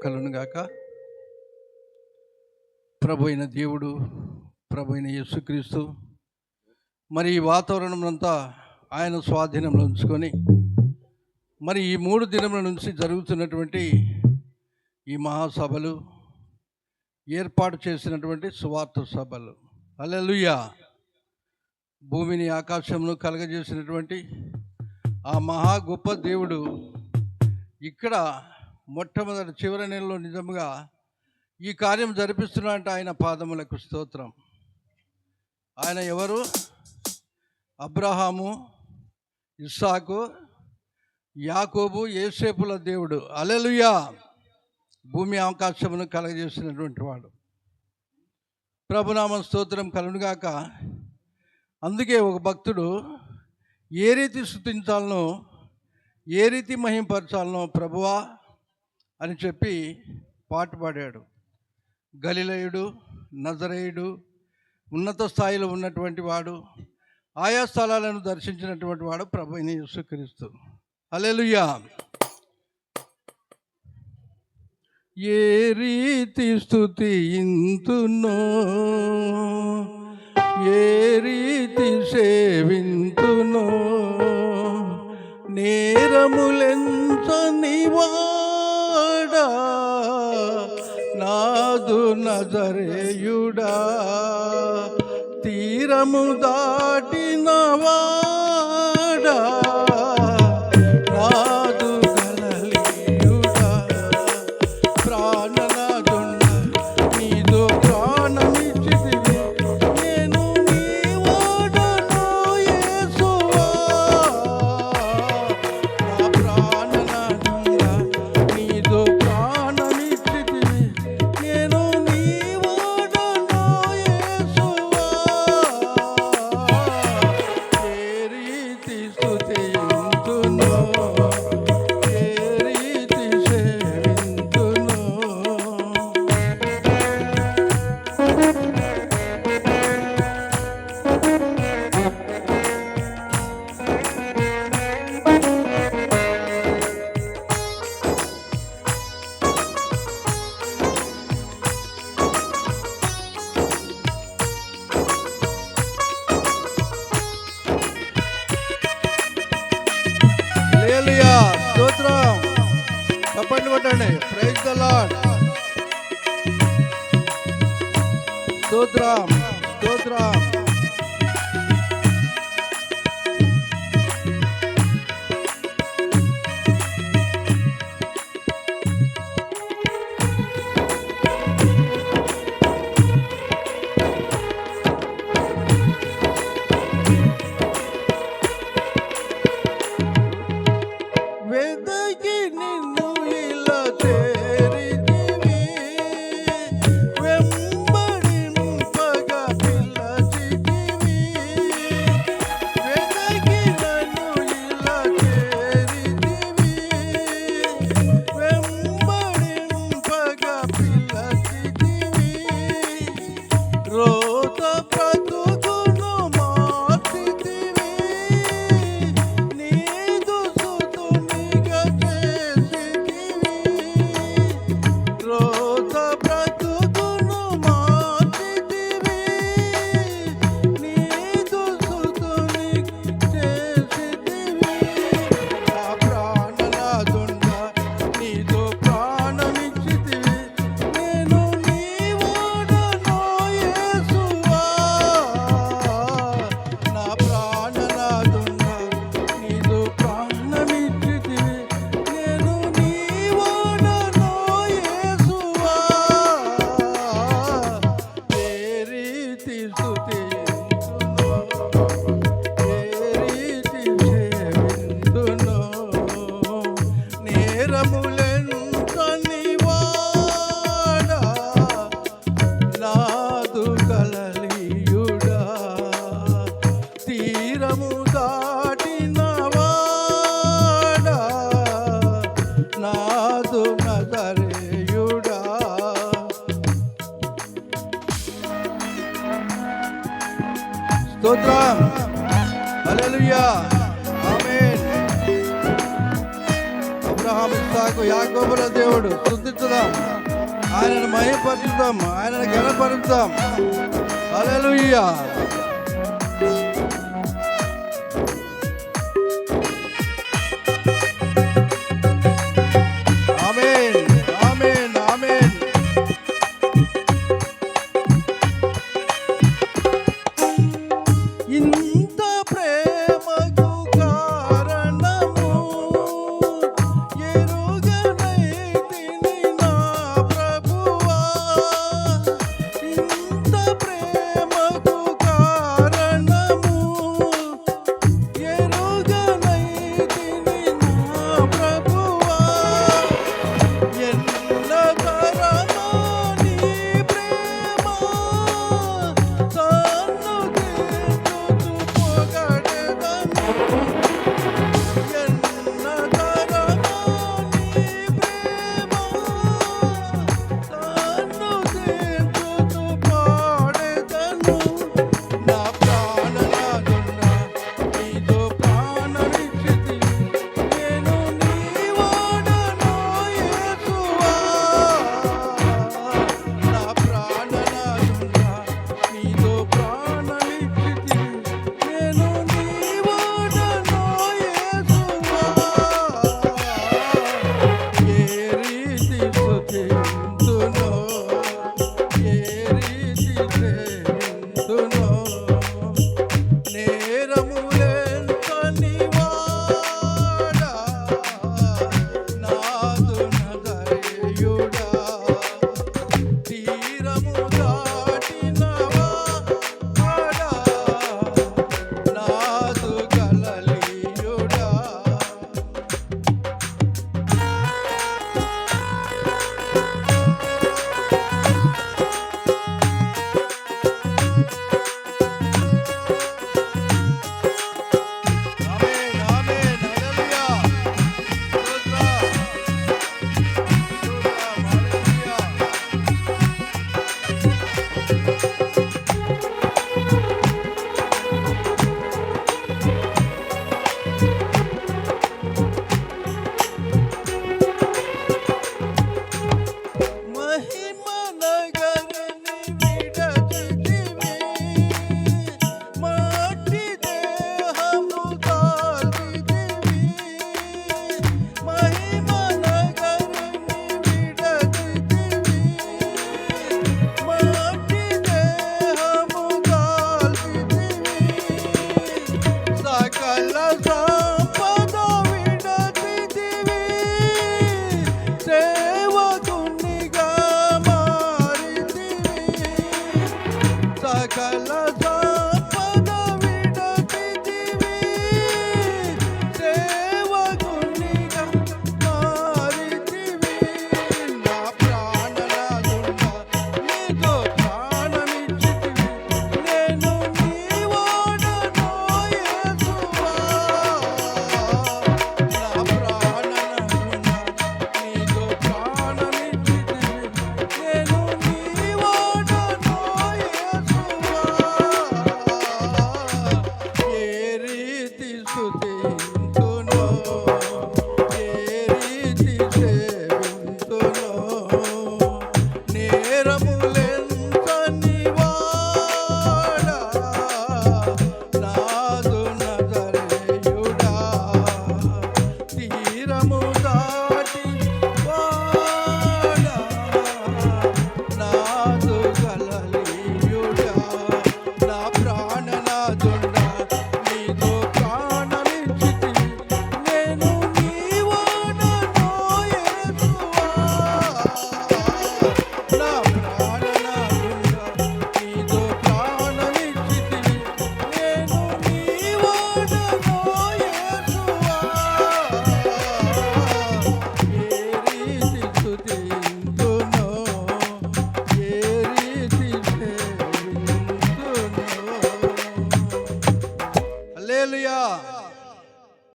కలునుగాక ప్రభు అయిన దేవుడు ప్రభు అయిన యేసుక్రీస్తు మరి ఈ వాతావరణం అంతా ఆయన స్వాధీనంలో ఉంచుకొని మరి ఈ మూడు దినముల నుంచి జరుగుతున్నటువంటి ఈ మహాసభలు ఏర్పాటు చేసినటువంటి సువార్త సభలు. అలెలుయ్యా భూమిని ఆకాశంలో కలగజేసినటువంటి ఆ మహా గొప్ప దేవుడు ఇక్కడ మొట్టమొదటి చివరి నెలలో నిజంగా ఈ కార్యం జరిపిస్తున్నట్టు ఆయన పాదములకు స్తోత్రం. ఆయన ఎవరు? అబ్రహాము ఇస్సాకు యాకోబు ఏసేపుల దేవుడు. అలెలుయా భూమి అవకాశమును కలగజేసినటువంటి వాడు. ప్రభునామ స్తోత్రం కలుగుగాక అందుకే ఒక భక్తుడు ఏ రీతి స్థుతించాలనో ఏ రీతి మహింపరచాలనో ప్రభువా అని చెప్పి పాట పాడాడు. గలిలయుడు నజరేయుడు ఉన్నత స్థాయిలో ఉన్నటువంటి వాడు ఆయా స్థలాలను దర్శించినటువంటి వాడు ప్రభుని అయిన యేసుక్రీస్తు. హల్లెలూయా. ఏ రీతి స్థుతి ఇంతునో ఏ రీతి సేవింతునో నేరములెంత నివా నాదు నజరేయుడా తీరము దాటినవా? స్తోత్రం. చప్పట్లు కొట్టండి. ప్రైజ్ ద స్తోత్రం స్తోత్రం స్తోత్రం. హల్లెలూయా. ఆమేన్. అబ్రహాం ఇస్సాకు యాకోబుల దేవుడు స్తుతించుదాం ఆయనను మహిపరచుదాం. ఆయనను గణపరుద్దాం హల్లెలూయా.